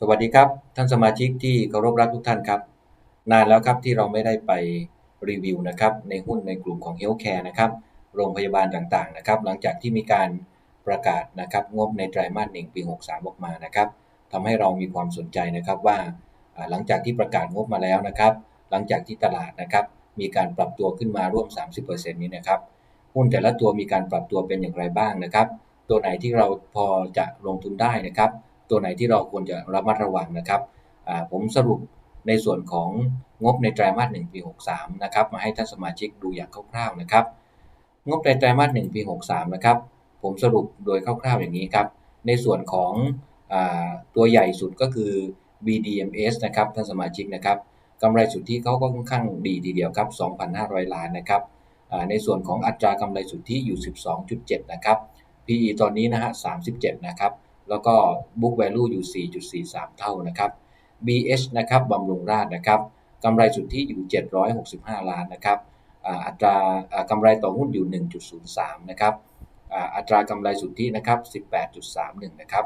สวัสดีครับท่านสมาชิกที่เคารพรักทุกท่านครับ นานแล้วครับที่เราไม่ได้ไปรีวิวนะครับในหุ้นในกลุ่มของ Healthcare นะครับโรงพยาบาลต่างๆนะครับหลังจากที่มีการประกาศนะครับงบในไตรมาสหนึ่งปี 63 ออกมานะครับทำให้เรามีความสนใจนะครับว่าหลังจากที่ประกาศงบมาแล้วนะครับ หลังจากที่ตลาดนะครับมีการปรับตัวขึ้นมาร่วม 30%นี้นะครับหุ้นแต่ละตัวมีการปรับตัวเป็นอย่างไรบ้างนะครับ ตัวไหนที่เราพอจะลงทุนได้นะครับ ตัวไหนที่เราควรจะระมัดระวังนะครับผมสรุปในส่วนของงบในไตรมาส1ปี 63 นะครับ มาให้ท่านสมาชิกดูอย่างคร่าวๆนะครับ งบในไตรมาส1ปี63 นะครับ ผมสรุปโดยคร่าวๆอย่างนี้ครับ ในส่วนของอตัวใหญ่สุดก็คือ BDMs นะครับท่านสมาชิกนะครับกำไรสุทธิเขาก็ค่อนข้างดีทีเดียวครับ 2,500 ล้านนะครับในส่วนของอัตรากำไรสุทธิอยู่ 12.7 นะครับ PE ตอนนี้นะฮะ 37 นะครับ แล้วก็ book value อยู่ 4.43 เท่านะครับ BH นะครับบำรุงราชนะครับกำไรสุทธิอยู่ 765 ล้านนะครับอัตรากำไรต่อหุ้นอยู่ 1.03 นะครับอัตรากำไรสุทธินะครับ 18.31 นะครับ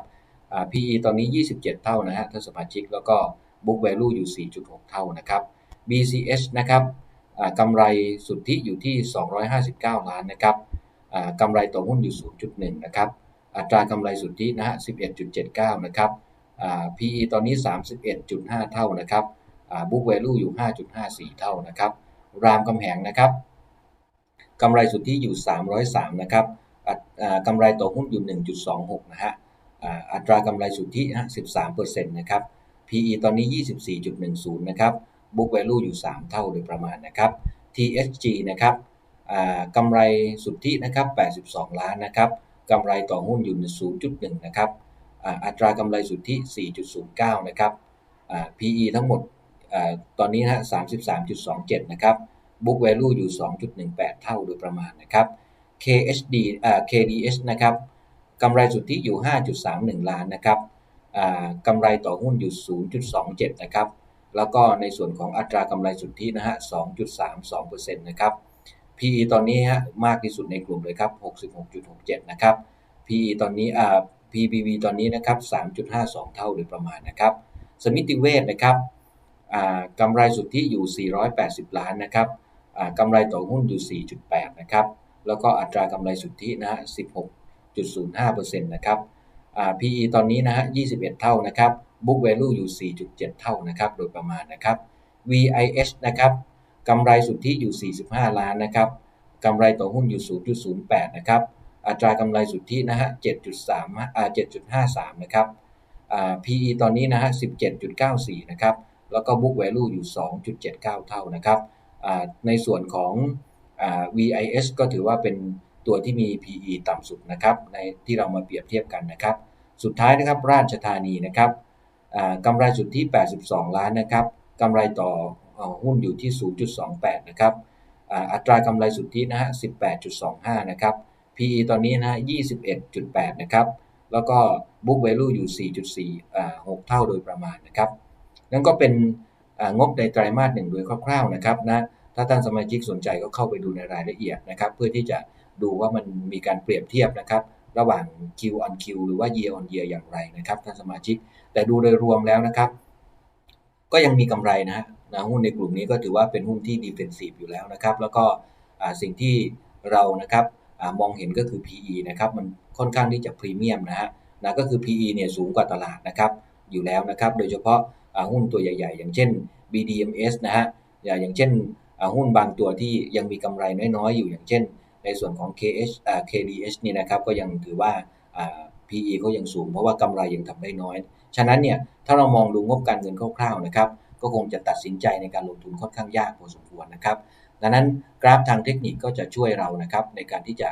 PE ตอนนี้ 27 เท่านะฮะท่านสมาชิก แล้วก็ book value อยู่ 4.6 เท่านะครับ BCH นะครับกำไรสุทธิอยู่ที่ 259 ล้านนะครับกำไรต่อหุ้นอยู่ 0.1 นะครับ อัตรากำไรสุทธินะฮะ 11.79 นะครับ PE ตอนนี้ 31.5 เท่านะครับ book value อยู่ 5.54 เท่านะครับ รามกำแหงนะครับกำไรสุทธิอยู่ 303 นะครับกำไรต่อหุ้นอยู่ 1.26 นะฮะอัตรากำไรสุทธินะ13%นะครับ PE ตอนนี้ 24.10 นะครับ book value อยู่ 3 เท่าโดยประมาณนะครับ TSG นะครับกำไรสุทธินะครับ 82 ล้านนะครับ กำไรต่อหุ้นอยู่ 0.1 นะครับ อัตรากำไรสุทธิ 4.09 นะครับ PE ทั้งหมดตอนนี้นะ33.27 นะครับ book value อยู่ 2.18 เท่าโดยประมาณนะครับ KHD KDH นะครับกำไรสุทธิอยู่ 5.31 ล้านนะครับกำไรต่อหุ้นอยู่ 0.27 นะครับ แล้วก็ในส่วนของอัตรากำไรสุทธินะฮะ 2.32%นะครับ PE ตอนนี้ฮะมากที่สุดในกลุ่มเลยครับ 66.67 นะครับ PE ตอนนี้อ่า PBV ตอนนี้นะครับ 3.52 เท่าโดยประมาณนะครับ สมิติเวชนะครับกำไรสุทธิอยู่ 480 ล้านนะครับกำไรต่อหุ้นอยู่ 4.8 นะครับ แล้วก็อัตรากำไรสุทธินะฮะ 16.05%นะครับ PE ตอนนี้นะฮะ 21 เท่านะครับ book value อยู่ 4.7 เท่านะครับ โดยประมาณนะครับ VIH นะครับ กำไรสุทธิอยู่ 45 ล้านนะครับกำไรต่อหุ้นอยู่ 0.08 นะครับ อัตรากำไรสุทธินะฮะ 7.3อ่า7.53 นะครับอ่า PE ตอนนี้นะฮะ 17.94 นะครับ แล้วก็ book value อยู่ 2.79 เท่านะครับอ่าในส่วนของอ่า VIS ก็ถือว่าเป็นตัวที่มี PE ต่ำสุดนะครับ ในที่เรามาเปรียบเทียบกันนะครับ สุดท้ายนะครับ ราชธานีนะครับกำไรสุทธิ 82 ล้านนะครับกำไรต่อ หุ้นอยู่ที่ 0.28 นะครับอัตรากำไรสุทธินะฮะ 18.25 นะครับ PE ตอนนี้นะฮะ 21.8 นะครับ แล้วก็ book value อยู่ 4.4 6 เท่าโดยประมาณนะครับ นั่นก็เป็นงบในไตรมาสหนึ่งโดยคร่าวๆนะครับนะถ้าท่านสมาชิกสนใจก็เข้าไปดูในรายละเอียดนะครับ เพื่อที่จะดูว่ามันมีการเปรียบเทียบนะครับ ระหว่าง Q on Q หรือว่า Year on Year อย่างไรนะครับท่านสมาชิก แต่ดูโดยรวมแล้วนะครับ ก็ยังมีกำไรนะฮะ นะหุ้นในกลุ่มนี้ก็ถือว่าเป็นหุ้นที่ดีเฟนซีฟอยู่แล้วนะครับ แล้วก็สิ่งที่เรานะครับอมองเห็นก็คือ PE นะครับ มันค่อนข้างที่จะพรีเมียมนะฮะนะก็คือ PE เนี่ยสูงกว่าตลาดนะครับอยู่แล้วนะครับ โดยเฉพาะหุ้นตัวใหญ่ ๆ อย่างเช่น BDMs นะฮะอย่างเช่นหุ้นบางตัวที่ยังมีกำไรน้อยๆอยู่อย่างเช่น ในส่วนของ KH KDH นี่นะครับก็ยังถือว่า PE ก็ยังสูงเพราะว่ากำไรยังทำได้น้อย ฉะนั้นเนี่ยถ้าเรามองดูงบการเงินคร่าวๆนะครับ ก็คงจะตัดสินใจในการลงทุนค่อนข้างยากพอสมควรนะครับ ดังนั้นกราฟทางเทคนิคก็จะช่วยเรานะครับในการที่จะ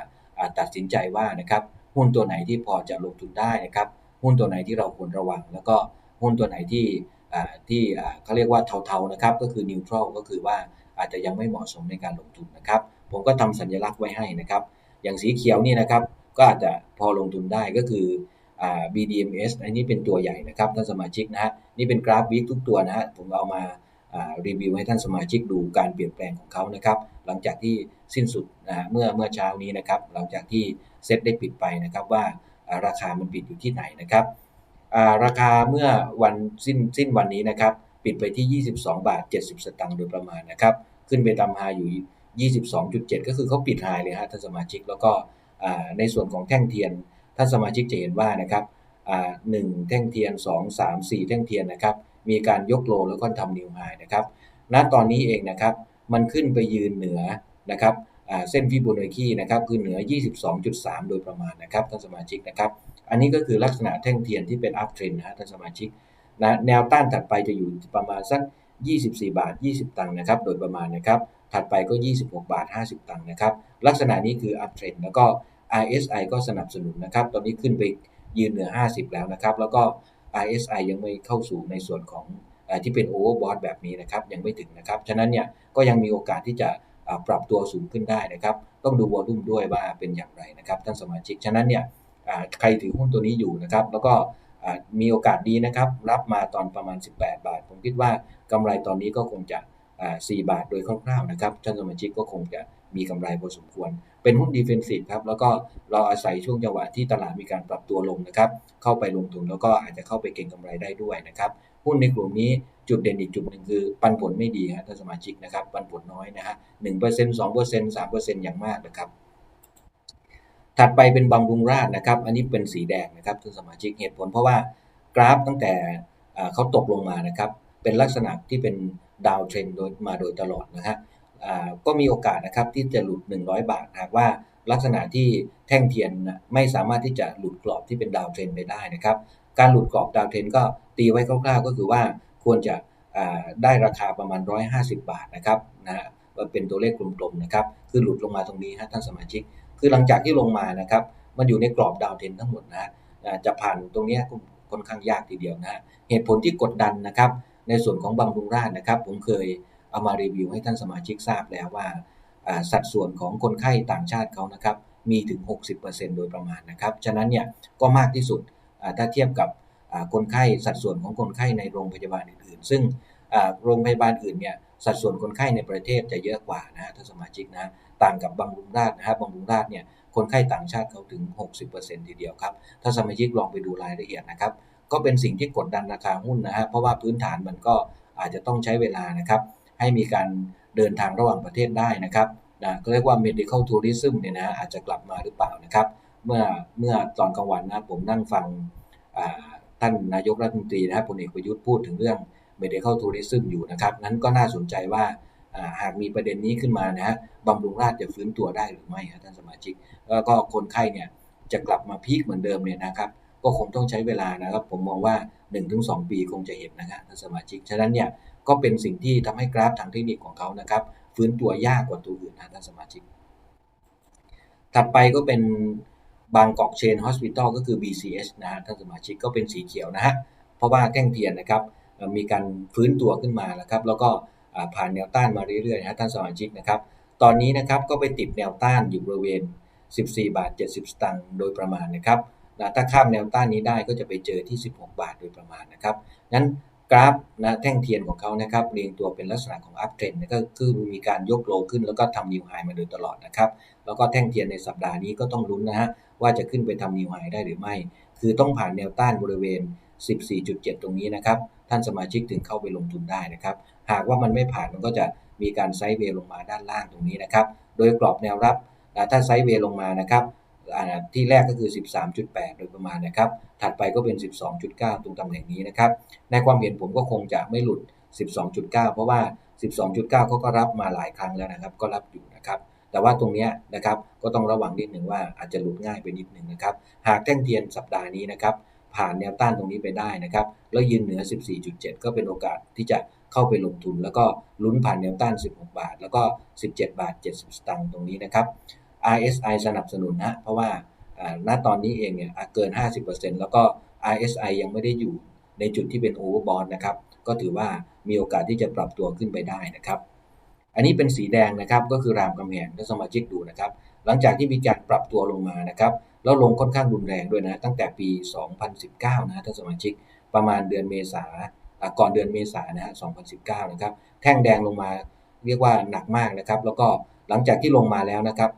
ตัดสินใจว่านะครับหุ้นตัวไหนที่พอจะลงทุนได้นะครับ หุ้นตัวไหนที่เราควรระวัง แล้วก็หุ้นตัวไหนที่ที่เขาเรียกว่าเทาๆนะครับก็คือนิวทรัลก็คือว่าอาจจะยังไม่เหมาะสมในการลงทุนนะครับ ผมก็ทำสัญลักษณ์ไว้ให้นะครับ อย่างสีเขียวนี่นะครับก็อาจจะพอลงทุนได้ก็คือ BDMs อันนี้เป็นตัวใหญ่นะครับท่านสมาชิกนะฮะ นี่เป็นกราฟวิกทุกตัวนะฮะผมเอามารีวิวให้ท่านสมาชิกดูการเปลี่ยนแปลงของเขานะครับ หลังจากที่สิ้นสุดนะเมื่อเมื่อเช้านี้นะครับ หลังจากที่เซ็ตได้ปิดไปนะครับว่าราคามันปิดอยู่ที่ไหนนะครับราคาเมื่อวันสิ้นสิ้นวันนี้นะครับปิดไปที่ 22 บาท 70 สตางค์โดยประมาณนะครับ ขึ้นไปตามไฮอยู่ 22.7 ก็คือเขาปิดไฮเลยฮะท่านสมาชิกแล้วก็ในส่วนของแท่งเทียนท่านสมาชิกจะเห็นว่านะครับ หนึ่งแท่งเทียน 2 3 4 แท่งเทียนนะครับ มีการยกโลแล้วก็ทำนิวไฮนะครับ ณ ตอนนี้เองนะครับ มันขึ้นไปยืนเหนือนะครับเส้นฟิโบนัชชีนะครับคือเหนือ 22.3 โดยประมาณนะครับท่านสมาชิกนะครับ อันนี้ก็คือลักษณะแท่งเทียนที่เป็น up trend นะท่านสมาชิกนะแนวต้านถัดไปจะอยู่ประมาณสัก 24 บาท 20 ตังค์นะครับ โดยประมาณนะครับ ถัดไปก็ 26 บาท 50 ตังค์นะครับ ลักษณะนี้คือ up trend แล้วก็ RSI ก็สนับสนุนนะครับ ตอนนี้ขึ้นไป ยืนเหนือ 50 แล้วนะครับ แล้วก็ RSI ยังไม่เข้าสู่ในส่วนของอที่เป็น overbought แบบนี้นะครับยังไม่ถึงนะครับ ฉะนั้นเนี่ยก็ยังมีโอกาสที่จะปรับตัวสูงขึ้นได้นะครับ ต้องดูวอลุ่มด้วยว่าเป็นอย่างไรนะครับท่านสมาชิก ฉะนั้นเนี่ยใครถือหุ้นตัวนี้อยู่นะครับ แล้วก็มีโอกาสดีนะครับ รับมาตอนประมาณ 18 บาท ผมคิดว่ากำไรตอนนี้ก็คงจะ 4 บาทโดยคร่าวๆนะครับท่านสมาชิกก็คงจะมีกำไรพอสมควร เป็นหุ้นดีเฟนซีฟครับแล้วก็เราอาศัยช่วงจังหวะที่ตลาดมีการปรับตัวลงนะครับเข้าไปลงทุนแล้วก็อาจจะเข้าไปเก็งกำไรได้ด้วยนะครับหุ้นในกลุ่มนี้จุดเด่นอีกจุดหนึ่งคือปันผลไม่ดีฮะท่านสมาชิกนะครับปันผลน้อยนะฮะหนึ่งเปอร์เซ็นต์สองเปอร์เซ็นต์สามเปอร์เซ็นต์อย่างมากนะครับถัดไปเป็นบำรุงราษฎร์นะครับ อันนี้เป็นสีแดงนะครับท่านสมาชิกเหตุผลเพราะว่ากราฟตั้งแต่เขาตกลงมานะครับ เป็นลักษณะที่เป็นดาวเทรนโดยมาโดยตลอดนะฮะ ก็มีโอกาสนะครับที่จะหลุด 100 บาทหากว่าลักษณะที่แท่งเทียนไม่สามารถที่จะหลุดกรอบที่เป็นดาวเทรนไปได้นะครับ การหลุดกรอบดาวเทรนก็ตีไว้คร่าวๆ ก็คือว่าควรจะได้ราคาประมาณ 150 บาทนะครับนะฮะเป็นตัวเลขกลมๆนะครับ คือหลุดลงมาตรงนี้ฮะท่านสมาชิก คือหลังจากที่ลงมานะครับมันอยู่ในกรอบดาวเทนทั้งหมดนะฮะจะผ่านตรงนี้ก็ค่อนข้างยากทีเดียวนะฮะเหตุผลที่กดดันนะครับ ในส่วนของบำรุงราษฎร์นะครับ ผมเคย เอามารีวิวให้ท่านสมาชิกทราบแล้วว่า สัดส่วนของคนไข้ต่างชาติเขานะครับมีถึง 60%โดยประมาณนะครับ ฉะนั้นเนี่ยก็มากที่สุดถ้าเทียบกับคนไข้สัดส่วนของคนไข้ในโรงพยาบาลอื่นๆ ซึ่งโรงพยาบาลอื่นเนี่ยสัดส่วนคนไข้ในประเทศจะเยอะกว่านะท่านสมาชิกนะต่างกับบำรุงราษฎร์นะครับบำรุงราษฎร์เนี่ยคนไข้ต่างชาติเขาถึง 60%ทีเดียวครับ ถ้าสมาชิกลองไปดูรายละเอียดนะครับ ก็เป็นสิ่งที่กดดันราคาหุ้นนะฮะเพราะว่าพื้นฐานมันก็อาจจะต้องใช้เวลานะครับ ให้มีการเดินทางระหว่างประเทศได้นะครับนะก็เรียกว่า medical tourism เนี่ยนะอาจจะกลับมาหรือเปล่านะครับ เมื่อเมื่อตอนกลางวันนะผมนั่งฟังท่านนายกรัฐมนตรีนะครับพลเอกประยุทธ์พูดถึงเรื่อง medical tourism อยู่นะครับ นั้นก็น่าสนใจว่าหากมีประเด็นนี้ขึ้นมานะฮะบำรุงราษฎร์จะฟื้นตัวได้หรือไม่ครับท่านสมาชิก แล้วก็คนไข้เนี่ยจะกลับมาพีคเหมือนเดิมเนี่ยนะครับ ก็คงต้องใช้เวลานะครับ ผมมองว่า 1-2 ปีคงจะเห็นนะครับท่านสมาชิก ฉะนั้นเนี่ย ก็เป็นสิ่งที่ทำให้กราฟทางเทคนิคของเขานะครับฟื้นตัวยากกว่าตัวอื่นนะท่านสมาชิก ถัดไปก็เป็นบางกอกเชนฮอสพิทอลก็คือ BCH นะฮะท่านสมาชิกก็เป็นสีเขียวนะฮะเพราะว่าแท่งเทียนนะครับมีการฟื้นตัวขึ้นมาแล้วครับแล้วก็ผ่านแนวต้านมาเรื่อยๆนะฮะท่านสมาชิกนะครับตอนนี้นะครับก็ไปติดแนวต้านอยู่บริเวณ 14 บาท 70 สตางค์โดยประมาณนะครับนะถ้าข้ามแนวต้านนี้ได้ก็จะไปเจอที่ 16 บาทโดยประมาณนะครับ งั้น กราฟนะแท่งเทียนของเขานะครับเรียงตัวเป็นลักษณะของ up trend นะก็คือมีการยกโลขึ้นแล้วก็ทำนิวไฮมาโดยตลอดนะครับแล้วก็แท่งเทียนในสัปดาห์นี้ก็ต้องลุ้นนะฮะว่าจะขึ้นไปทำนิวไฮได้หรือไม่ คือต้องผ่านแนวต้านบริเวณ 14.7 ตรงนี้นะครับท่านสมาชิกถึงเข้าไปลงทุนได้นะครับหากว่ามันไม่ผ่านมันก็จะมีการไซด์เวย์ลงมาด้านล่างตรงนี้นะครับโดยกรอบแนวรับอ่าถ้าไซด์เวย์ลงมานะครับ อ่าที่แรกก็คือ 13.8 โดยประมาณนะครับ ถัดไปก็เป็น 12.9 ตรงตำแหน่งนี้นะครับ ในความเห็นผมก็คงจะไม่หลุด 12.9 เพราะว่า 12.9 เขาก็รับมาหลายครั้งแล้วนะครับ ก็รับอยู่นะครับ แต่ว่าตรงนี้นะครับ ก็ต้องระวังนิดหนึ่งว่าอาจจะหลุดง่ายไปนิดหนึ่งนะครับ หากแท่งเทียนสัปดาห์นี้นะครับ ผ่านแนวต้านตรงนี้ไปได้นะครับ แล้วยืนเหนือ 14.7 ก็เป็นโอกาสที่จะเข้าไปลงทุน แล้วก็ลุ้นผ่านแนวต้าน 16 บาท แล้วก็ 17 บาท 70 สตางค์ตรงนี้นะครับ RSI สนับสนุนนะเพราะว่าณตอนนี้เองเนี่ยอะเกิน 50%แล้วก็ RSI ยังไม่ได้อยู่ในจุดที่เป็น overbought นะครับ ก็ถือว่ามีโอกาสที่จะปรับตัวขึ้นไปได้นะครับ อันนี้เป็นสีแดงนะครับ ก็คือรามคำแหงถ้าสมาชิกดูนะครับ หลังจากที่มีการปรับตัวลงมานะครับ แล้วลงค่อนข้างรุนแรงด้วยนะ ตั้งแต่ปี 2019 นะท่านสมาชิก ประมาณเดือนเมษาอ่าก่อนเดือนเมษานะฮะ 2019 นะครับ แท่งแดงลงมาเรียกว่าหนักมากนะครับ แล้วก็หลังจากที่ลงมาแล้วนะครับ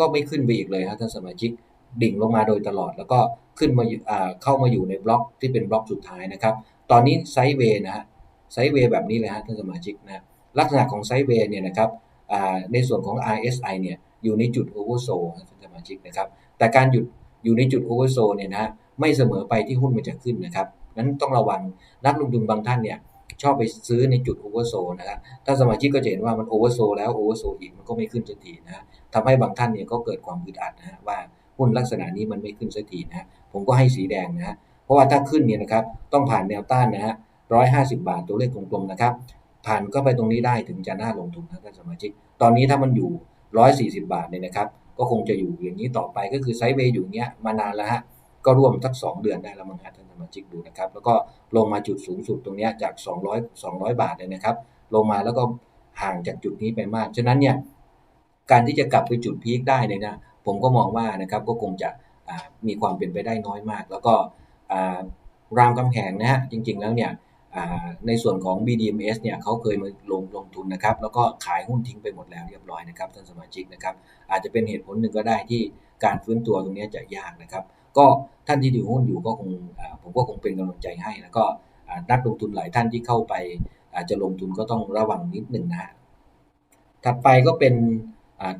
ก็ไม่ขึ้นไปอีกเลยครับท่านสมาชิกดิ่งลงมาโดยตลอด แล้วก็ขึ้นมาอ่าเข้ามาอยู่ในบล็อกที่เป็นบล็อกสุดท้ายนะครับ ตอนนี้ไซด์เวย์นะฮะไซด์เวย์แบบนี้เลยฮะท่านสมาชิกนะลักษณะของไซด์เวย์เนี่ยนะครับอ่าในส่วนของ RSI เนี่ยอยู่ในจุดโอเวอร์โซท่านสมาชิกนะครับ แต่การหยุดอยู่ในจุดโอเวอร์โซเนี่ยนะฮะไม่เสมอไปที่หุ้นมันจะขึ้นนะครับนั้นต้องระวังนักลงทุนบางท่านเนี่ย ชอบไปซื้อในจุดโอเวอร์โซนะครับถ้าสมาชิกก็จะเห็นว่ามันโอเวอร์โซแล้วโอเวอร์โซอีกมันก็ไม่ขึ้นสักทีนะทำให้บางท่านเนี่ยก็เกิดความอึดอัดนะว่าหุ้นลักษณะนี้มันไม่ขึ้นสักทีนะผมก็ให้สีแดงนะเพราะว่าถ้าขึ้นเนี่ยนะครับต้องผ่านแนวต้านนะฮะร้อยห้าสิบาทตัวเลขกลมๆนะครับ ผ่านก็ไปตรงนี้ได้ถึงจะน่าลงทุนนะท่านสมาชิก ตอนนี้ถ้ามันอยู่ 140 บาทเนี่ยนะครับ ก็คงจะอยู่อย่างนี้ต่อไปก็คือไซด์เวย์อยู่เนี้ยมานานแล้วฮะ ก็ร่วมสัก2เดือนได้แล้วมั้งฮะท่านสมาชิกดูนะครับ แล้วก็ลงมาจุดสูงสุดตรงนี้จาก 200 200 บาทเลยนะครับ ลงมาแล้วก็ห่างจากจุดนี้ไปมาก ฉะนั้นเนี่ยการที่จะกลับไปจุดพีคได้เนี่ยนะผมก็มองว่านะครับก็คงจะมีความเป็นไปได้น้อยมาก แล้วก็อ่ารามคำแหงนะฮะจริง ๆ แล้วเนี่ยในส่วนของ BDMs เนี่ยเขาเคยมาลงลงทุนนะครับ แล้วก็ขายหุ้นทิ้งไปหมดแล้วเรียบร้อยนะครับท่านสมาชิกนะครับ อาจจะเป็นเหตุผลหนึ่งก็ได้ที่การฟื้นตัวตรงนี้จะยากนะครับ ก็ท่านที่ถือหุ้นอยู่ก็คงผมก็คงเป็นกำลังใจให้ แล้วก็นักลงทุนหลายท่านที่เข้าไปอาจจะลงทุนก็ต้องระวังนิดหนึ่งนะฮะถัดไปก็เป็น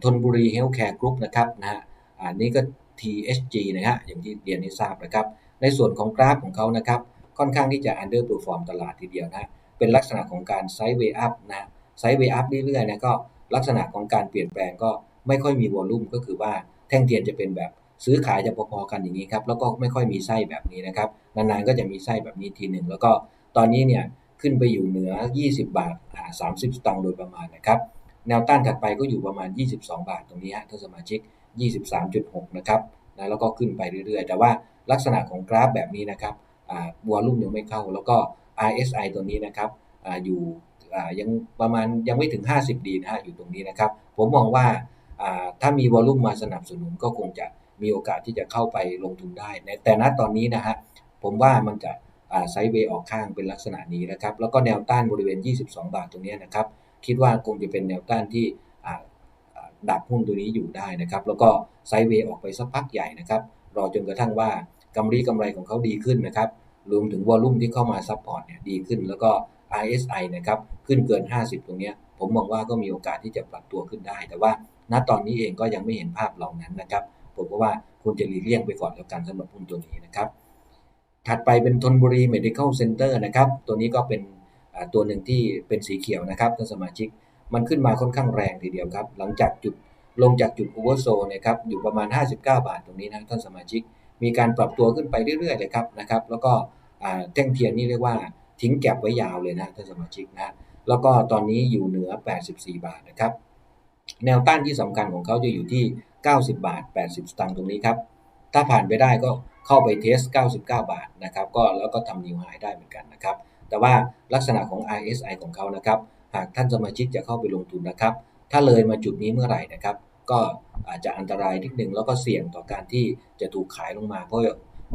ทนบุรีเฮลท์แคร์กรุ๊ปนะครับนะฮะอันนี้ก็ THG นะฮะอย่างที่เรียนให้ทราบนะครับ ในส่วนของกราฟของเขานะครับค่อนข้างที่จะ underperform ตลาดทีเดียวนะเป็นลักษณะของการไซด์เวย์อัพนะไซด์เวย์อัพเรื่อยๆนะก็ลักษณะของการเปลี่ยนแปลงก็ไม่ค่อยมีวอลุ่มก็คือว่าแท่งเทียนจะเป็นแบบ ซื้อขายจะพอๆกันอย่างนี้ครับแล้วก็ไม่ค่อยมีไส้แบบนี้นะครับนานๆก็จะมีไส้แบบนี้ทีหนึ่งแล้วก็ตอนนี้เนี่ยขึ้นไปอยู่เหนือ 20 บาทอ่า30 สตางค์โดยประมาณนะครับแนวต้านถัดไปก็อยู่ประมาณ 22 บาทตรงนี้ฮะท่านสมาชิก 23.6 นะครับนะแล้วก็ขึ้นไปเรื่อยๆ แต่ว่าลักษณะของกราฟแบบนี้นะครับอ่าวอลุ่มยังไม่เข้า แล้วก็ RSI ตัวนี้นะครับออยู่ยังประมาณยังไม่ถึง 50 ดีนะฮะอยู่ตรงนี้นะครับ ผมมองว่าอ่าถ้ามีวอลุ่มมาสนับสนุนก็คงจะ มีโอกาสที่จะเข้าไปลงทุนได้ แต่ณตอนนี้นะฮะผมว่ามันจะไซด์เวย์ออกข้างเป็นลักษณะนี้นะครับ แล้วก็แนวต้านบริเวณ 22 บาทตรงนี้นะครับ คิดว่าคงจะเป็นแนวต้านที่ดับหุ้นตัวนี้อยู่ได้นะครับ แล้วก็ไซด์เวย์ออกไปสักพักใหญ่นะครับ รอจนกระทั่งว่ากำไรกำไรของเขาดีขึ้นนะครับ รวมถึงวอลุ่มที่เข้ามาซัพพอร์ตเนี่ยดีขึ้น แล้วก็ RSI นะครับ ขึ้นเกิน 50 ตรงนี้ผมมองว่าก็มีโอกาสที่จะปรับตัวขึ้นได้ แต่ว่าณตอนนี้เองก็ยังไม่เห็นภาพเหล่านั้นนะครับ ผมก็ว่าควรจะหลีกเลี่ยงไปก่อนแล้วกันสำหรับหุ้นตัวนี้นะครับ ถัดไปเป็นทนบุรี medical center นะครับ ตัวนี้ก็เป็นตัวหนึ่งที่เป็นสีเขียวนะครับท่านสมาชิก มันขึ้นมาค่อนข้างแรงทีเดียวครับ หลังจากจุดลงจากจุดโอเวอร์โซนะครับ อยู่ประมาณ 59 บาทตรงนี้นะท่านสมาชิก มีการปรับตัวขึ้นไปเรื่อยๆเลยครับนะครับ แล้วก็แท่งเทียนนี่เรียกว่าทิ้งแก็บไว้ยาวเลยนะท่านสมาชิกนะแล้วก็ตอนนี้อยู่เหนือ 84 บาทนะครับ แนวต้านที่สำคัญของเขาจะอยู่ที่ 90 บาท 80 สตางค์ตรงนี้ครับ ถ้าผ่านไปได้ก็เข้าไปเทส 99 บาทนะครับ ก็แล้วก็ทำนิวไฮได้เหมือนกันนะครับ แต่ว่าลักษณะของ RSI ของเขานะครับ หากท่านสมาชิกจะเข้าไปลงทุนนะครับ ถ้าเลยมาจุดนี้เมื่อไหร่นะครับ ก็อาจจะอันตรายนิดนึงแล้วก็เสี่ยงต่อการที่จะถูกขายลงมา เพราะ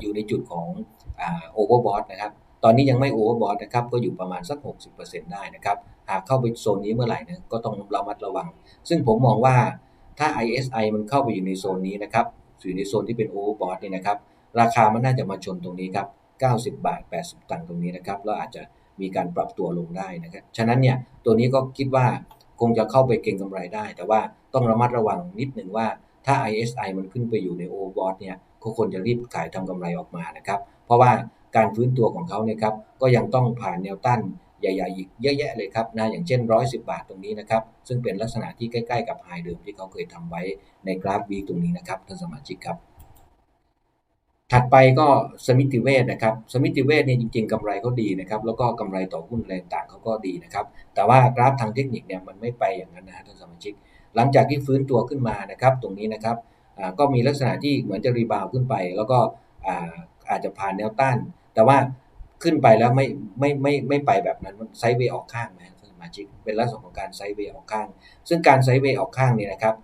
อยู่ในจุดของโอเวอร์บอทนะครับ ตอนนี้ยังไม่โอเวอร์บอทนะครับ ก็อยู่ประมาณสัก 60%ได้นะครับ หากเข้าไปโซนนี้เมื่อไหร่นะก็ต้องระมัดระวัง ซึ่งผมมองว่า ถ้า ISI มันเข้าไปอยู่ในโซนนี้นะครับอยู่ในโซนที่เป็นโอเวอร์บอทนี่นะครับ ราคามันน่าจะมาชนตรงนี้ครับ 90 บาท 80 ตังค์ตรงนี้นะครับ แล้วอาจจะมีการปรับตัวลงได้นะครับ ฉะนั้นเนี่ย ตัวนี้ก็คิดว่าคงจะเข้าไปเก็งกำไรได้ แต่ว่าต้องระมัดระวังนิดหนึ่งว่าถ้า ISI มันขึ้นไปอยู่ในโอเวอร์บอทเนี่ยก็ควรจะรีบขายทำกำไรออกมานะครับ เพราะว่าการฟื้นตัวของเขาเนี่ยครับ ก็ยังต้องผ่านแนวต้าน ใหญ่ๆอีกเยอะแยะเลยครับนะอย่างเช่น 110 บาทตรงนี้นะครับ ซึ่งเป็นลักษณะที่ใกล้ๆกับไฮเดิมที่เขาเคยทำไว้ในกราฟวีตรงนี้นะครับท่านสมาชิกครับ ถัดไปก็สมิติเวชนะครับ สมิติเวชเนี่ยจริงๆกำไรเขาดีนะครับ แล้วก็กำไรต่อหุ้นแรงต่างเขาก็ดีนะครับ แต่ว่ากราฟทางเทคนิคเนี่ยมันไม่ไปอย่างนั้นนะท่านสมาชิก หลังจากที่ฟื้นตัวขึ้นมานะครับ ตรงนี้นะครับก็มีลักษณะที่เหมือนจะรีบาวขึ้นไป แล้วก็อาจจะผ่านแนวต้าน แต่ว่า ขึ้นไปแล้วไม่ไม่ไม่ไม่ไปแบบนั้นไซด์เวย์ออกข้างนะสมาชิกเป็นลักษณะของการไซด์เวย์ออกข้าง ซึ่งการไซด์เวย์ออกข้างเนี่ยนะครับ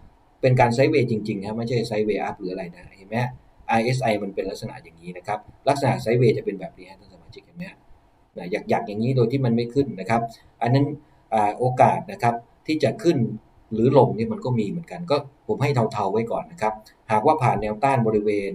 เป็นการไซด์เวย์จริงๆครับไม่ใช่ไซด์เวย์อัพหรืออะไรนะเห็นไหม RSI มันเป็นลักษณะอย่างนี้นะครับลักษณะไซด์เวย์จะเป็นแบบนี้ท่านสมาชิกเห็นไหมนะอยากๆอย่างนี้โดยที่มันไม่ขึ้นนะครับ อันนั้นโอกาสนะครับที่จะขึ้นหรือลงนี่มันก็มีเหมือนกัน ก็ผมให้เทาๆไว้ก่อนนะครับ หากว่าผ่านแนวต้านบริเวณ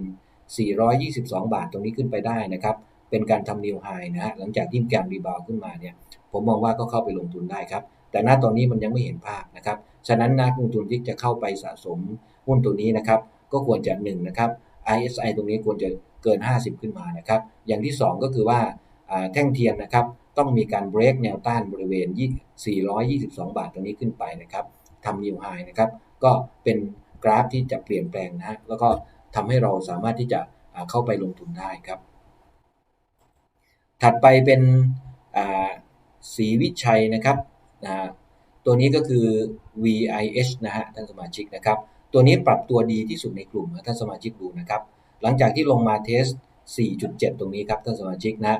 422 บาทตรงนี้ขึ้นไปได้นะครับ เป็นการทำนิวไฮนะฮะหลังจากที่มีการรีบาวขึ้นมาเนี่ยผมมองว่าก็เข้าไปลงทุนได้ครับ แต่ณตอนนี้มันยังไม่เห็นภาพนะครับฉะนั้นนักลงทุนที่จะเข้าไปสะสมหุ้นตัวนี้นะครับก็ควรจะ1นะครับ RSI ตรงนี้ควรจะเกิน 50 ขึ้นมานะครับ อย่างที่ 2 ก็คือว่าแท่งเทียนนะครับต้องมีการ break แนวต้านบริเวณ 422 บาทตรงนี้ขึ้นไปนะครับทำ new high นะครับก็เป็นกราฟที่จะเปลี่ยนแปลงนะฮะแล้วก็ทำให้เราสามารถที่จะเข้าไปลงทุนได้ครับ ถัดไปเป็นสีวิชัยนะครับนะตัวนี้ก็คือ VIH นะฮะท่านสมาชิกนะครับ ตัวนี้ปรับตัวดีที่สุดในกลุ่มท่านสมาชิกดูนะครับ หลังจากที่ลงมาเทส 4.7 ตรงนี้ครับท่านสมาชิกนะ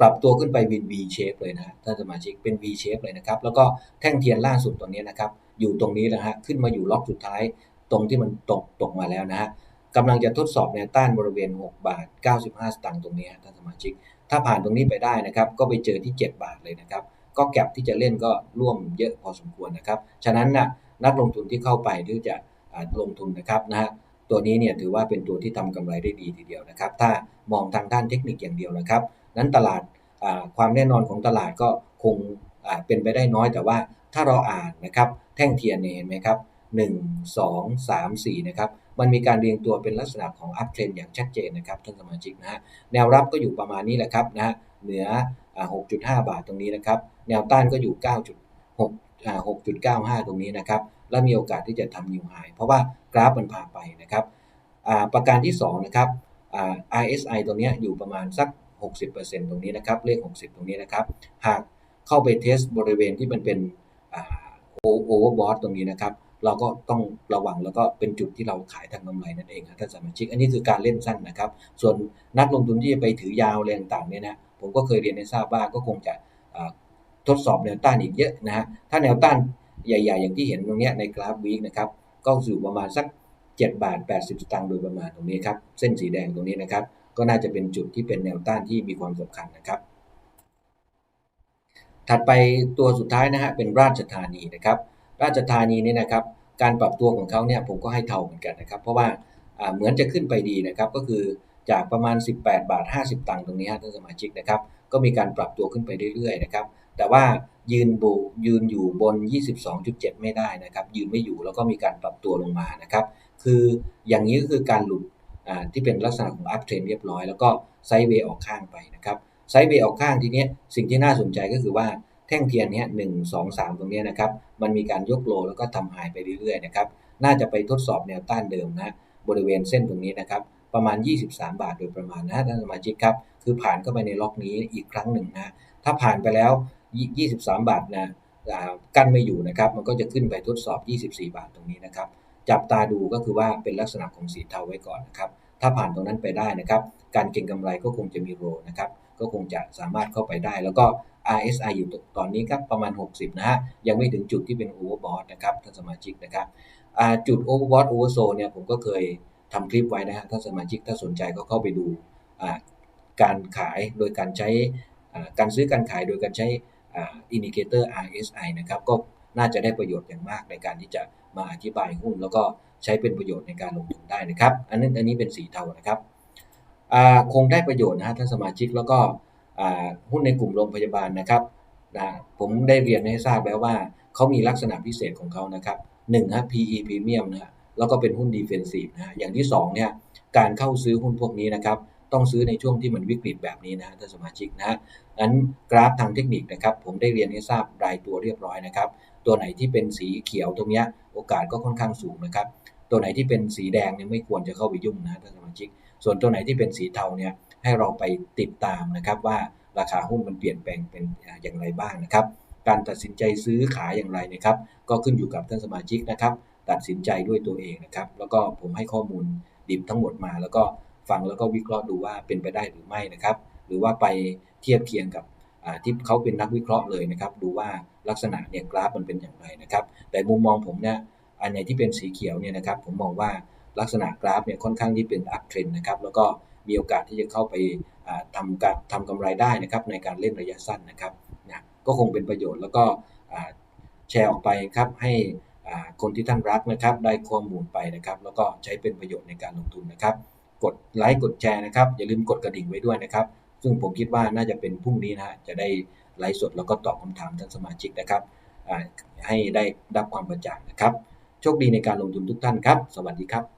ปรับตัวขึ้นไปเป็น V shape เลยนะท่านสมาชิกเป็น V shape เลยนะครับ แล้วก็แท่งเทียนล่าสุดตัวนี้นะครับ อยู่ตรงนี้นะฮะขึ้นมาอยู่ล็อกสุดท้ายตรงที่มันตกตกมาแล้วนะฮะกำลังจะทดสอบแนวต้านบริเวณ 6 บาท 95 สตางค์ตรงนี้ท่านสมาชิก ถ้าผ่านตรงนี้ไปได้นะครับ ก็ไปเจอที่ 7 บาทเลยนะครับ ก็แก็บที่จะเล่นก็ร่วมเยอะพอสมควรนะครับ ฉะนั้นนะนักลงทุนที่เข้าไปที่จะลงทุนนะครับนะฮะตัวนี้เนี่ยถือว่าเป็นตัวที่ทำกำไรได้ดีทีเดียวนะครับ ถ้ามองทางด้านเทคนิคอย่างเดียวนะครับ นั้นตลาดความแน่นอนของตลาดก็คงเป็นไปได้น้อยแต่ว่าถ้าเราอ่านนะครับ แท่งเทียนเนี่ยเห็นไหมครับ 1 2 3 4 นะครับ มันมีการเรียงตัวเป็นลักษณะของอัพเทรนอย่างชัดเจนนะครับท่านสมาชิกนะฮะ แนวรับก็อยู่ประมาณนี้แหละครับนะฮะ เหนือ 6.5 บาทตรงนี้นะครับ แนวต้านก็อยู่ 9.6 6.95 ตรงนี้นะครับ และมีโอกาสที่จะทำนิวไฮเพราะว่ากราฟมันพาไปนะครับ ประการที่ 2 นะครับ RSI ตรงนี้อยู่ประมาณสัก 60%ตรงนี้นะครับ เลข 60 ตรงนี้นะครับ หากเข้าไปเทสบริเวณที่มันเป็นโอเวอร์บอทตรงนี้นะครับ เราก็ต้องระวังแล้วก็เป็นจุดที่เราขายทางกำไรนั่นเองครับท่านสมาชิก อันนี้คือการเล่นสั้นนะครับ ส่วนนักลงทุนที่จะไปถือยาวแรงต่างเนี่ยนะผมก็เคยเรียนให้ทราบว่าก็คงจะทดสอบแนวต้านอีกเยอะนะฮะถ้าแนวต้านใหญ่ๆ อย่างที่เห็นตรงนี้ในกราฟวีคนะครับก็อยู่ประมาณสัก 7 บาท 80 สตางค์โดยประมาณตรงนี้ครับเส้นสีแดงตรงนี้นะครับ ก็น่าจะเป็นจุดที่เป็นแนวต้านที่มีความสำคัญนะครับ ถัดไปตัวสุดท้ายนะฮะเป็นราชธานีนะครับ ราชธานีนี่นะครับ การปรับตัวของเขาเนี่ยผมก็ให้เท่าเหมือนกันนะครับ เพราะว่าเหมือนจะขึ้นไปดีนะครับ ก็คือจากประมาณ 18 บาท 50 ตังค์ตรงนี้ท่านสมาชิกนะครับ ก็มีการปรับตัวขึ้นไปเรื่อยๆนะครับ แต่ว่ายืนบูยืนอยู่บน 22.7 ไม่ได้นะครับ ยืนไม่อยู่แล้วก็มีการปรับตัวลงมานะครับ คืออย่างนี้ก็คือการหลุดที่เป็นลักษณะของอัพเทรนเรียบร้อยแล้วก็ไซด์เวย์ออกข้างไปนะครับไซด์เวย์ออกข้างทีนี้สิ่งที่น่าสนใจก็คือว่า แท่งเทียนนี้หนึ่งสองสามตรงนี้นะครับ มันมีการยกโลแล้วก็ทำหายไปเรื่อยๆนะครับ น่าจะไปทดสอบแนวต้านเดิมนะ บริเวณเส้นตรงนี้นะครับ ประมาณ 23 บาทโดยประมาณนะท่านสมาชิกครับ คือผ่านเข้าไปในล็อกนี้อีกครั้งหนึ่งนะ ถ้าผ่านไปแล้ว 23 บาทนะกั้นไม่อยู่นะครับ มันก็จะขึ้นไปทดสอบ 24 บาทตรงนี้นะครับ จับตาดูก็คือว่าเป็นลักษณะของสีเทาไว้ก่อนนะครับ ถ้าผ่านตรงนั้นไปได้นะครับ การเก็งกำไรก็คงจะมีโรนะครับ ก็คงจะสามารถเข้าไปได้ แล้วก็ RSI อยู่ตอนนี้ครับประมาณ 60 นะฮะ ยังไม่ถึงจุดที่เป็น overbought นะครับท่านสมาชิกนะครับจุด overbought oversold เนี่ยผมก็เคยทำคลิปไว้นะฮะท่านสมาชิกถ้าสนใจก็เข้าไปดูการขายโดยการใช้การซื้อการขายโดยการใช้อินดิเคเตอร์ RSI นะครับก็น่าจะได้ประโยชน์อย่างมากในการที่จะมาอธิบายหุ้น แล้วก็ใช้เป็นประโยชน์ในการลงทุนได้นะครับ อันนี้อันนี้เป็นสีเทานะครับคงได้ประโยชน์นะฮะท่านสมาชิกแล้วก็ หุ้นในกลุ่มโรงพยาบาลนะครับนะผมได้เรียนให้ทราบแล้วว่าเขามีลักษณะพิเศษของเขานะครับหนึ่งฮะ PE premium นะฮะแล้วก็เป็นหุ้น defensive นะฮะอย่างที่2เนี่ยการเข้าซื้อหุ้นพวกนี้นะครับต้องซื้อในช่วงที่มันวิกฤตแบบนี้นะท่านสมาชิกนะนั้นกราฟทางเทคนิคนะครับผมได้เรียนให้ทราบรายตัวเรียบร้อยนะครับตัวไหนที่เป็นสีเขียวตรงนี้โอกาสก็ค่อนข้างสูงนะครับตัวไหนที่เป็นสีแดงเนี่ยไม่ควรจะเข้าไปยุ่งนะท่านสมาชิก ส่วนตัวไหนที่เป็นสีเทาเนี่ย ให้เราไปติดตามนะครับว่าราคาหุ้นมันเปลี่ยนแปลงเป็นอย่างไรบ้างนะครับ การตัดสินใจซื้อขายอย่างไรนะครับ ก็ขึ้นอยู่กับท่านสมาชิกนะครับ ตัดสินใจด้วยตัวเองนะครับ แล้วก็ผมให้ข้อมูลดิบทั้งหมดมา แล้วก็ฟังแล้วก็วิเคราะห์ดูว่าเป็นไปได้หรือไม่นะครับ หรือว่าไปเทียบเคียงกับที่เขาเป็นนักวิเคราะห์เลยนะครับ ดูว่าลักษณะเนี่ยกราฟมันเป็นอย่างไรนะครับ แต่มุมมองผมเนี่ยอันไหนที่เป็นสีเขียวเนี่ยนะครับ ผมมองว่าลักษณะกราฟเนี่ยค่อนข้างที่เป็นอัพเทรนนะครับ แล้วก็ มีโอกาสที่จะเข้าไปทำการทำกำไรได้นะครับในการเล่นระยะสั้นนะครับนะก็คงเป็นประโยชน์แล้วก็แชร์ออกไปครับให้คนที่ท่านรักนะครับได้ข้อมูลไปนะครับ แล้วก็ใช้เป็นประโยชน์ในการลงทุนนะครับ กดไลค์กดแชร์นะครับอย่าลืมกดกระดิ่งไว้ด้วยนะครับ ซึ่งผมคิดว่าน่าจะเป็นพรุ่งนี้นะฮะจะได้ไลฟ์สดแล้วก็ตอบคำถามท่านสมาชิกนะครับให้ได้รับความกระจ่างนะครับ โชคดีในการลงทุนทุกท่านครับ สวัสดีครับ